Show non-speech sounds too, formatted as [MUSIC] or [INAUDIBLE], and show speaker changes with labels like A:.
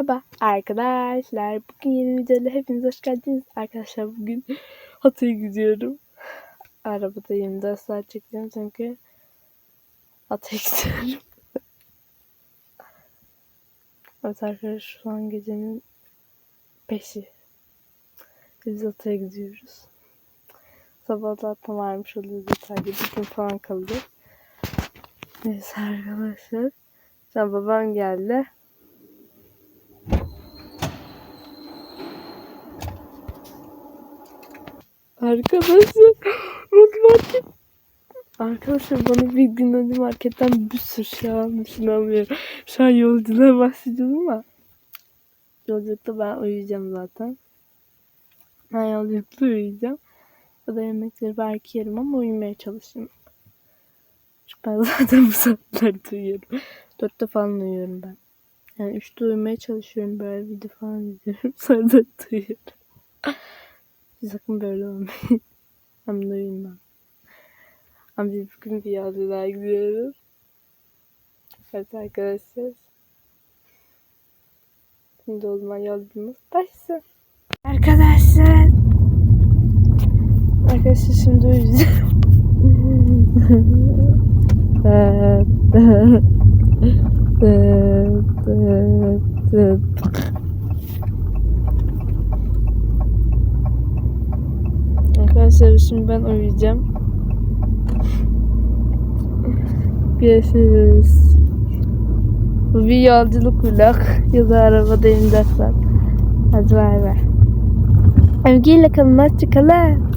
A: Merhaba arkadaşlar. Bugün yeni videoyla hepiniz hoş geldiniz. Arkadaşlar bugün Hatay'a gidiyorum. Arabada 24 saat çekeceğim çünkü Hatay'a gidiyorum. [LAUGHS] evet arkadaşlar şu an gecenin 5'i. Biz Hatay'a gidiyoruz. Sabah zaten varmış oluyoruz Hatay'da. Bir gün falan kalacak. Neyse arkadaşlar. An babam geldi. Arkadaşlar matematik. Arkadaşlar bana bir gün önce marketten bir sürü şey almış inanmıyorum. Şu an yolculuğa bahsediyorum ama yolculukta ben uyuyacağım zaten. Ben yolculukta uyuyacağım. Ya da yemekleri belki yerim ama uyumaya çalışayım. Çünkü ben [LAUGHS] zaten bu saatlerde uyuyorum. Dörtte falan uyuyorum ben. Yani üçte uyumaya çalışıyorum böyle video falan [LAUGHS] izliyorum. Sonra dörtte uyuyorum. Sakın böyle olmayın. Hem de uyumam. Ama biz bugün bir yolculuğa gidiyoruz. Evet arkadaşlar. Şimdi o zaman yolculuğumuz başlasın. Arkadaşlar. Arkadaşlar şimdi uyuyacağım. [LAUGHS] Arkadaşlar şimdi ben uyuyacağım. Görüşürüz. Bu bir yolculuk vlog [LAUGHS] ya da arabada 24 saat. Hadi bay bay. Sevgiyle kalın hoşçakalın.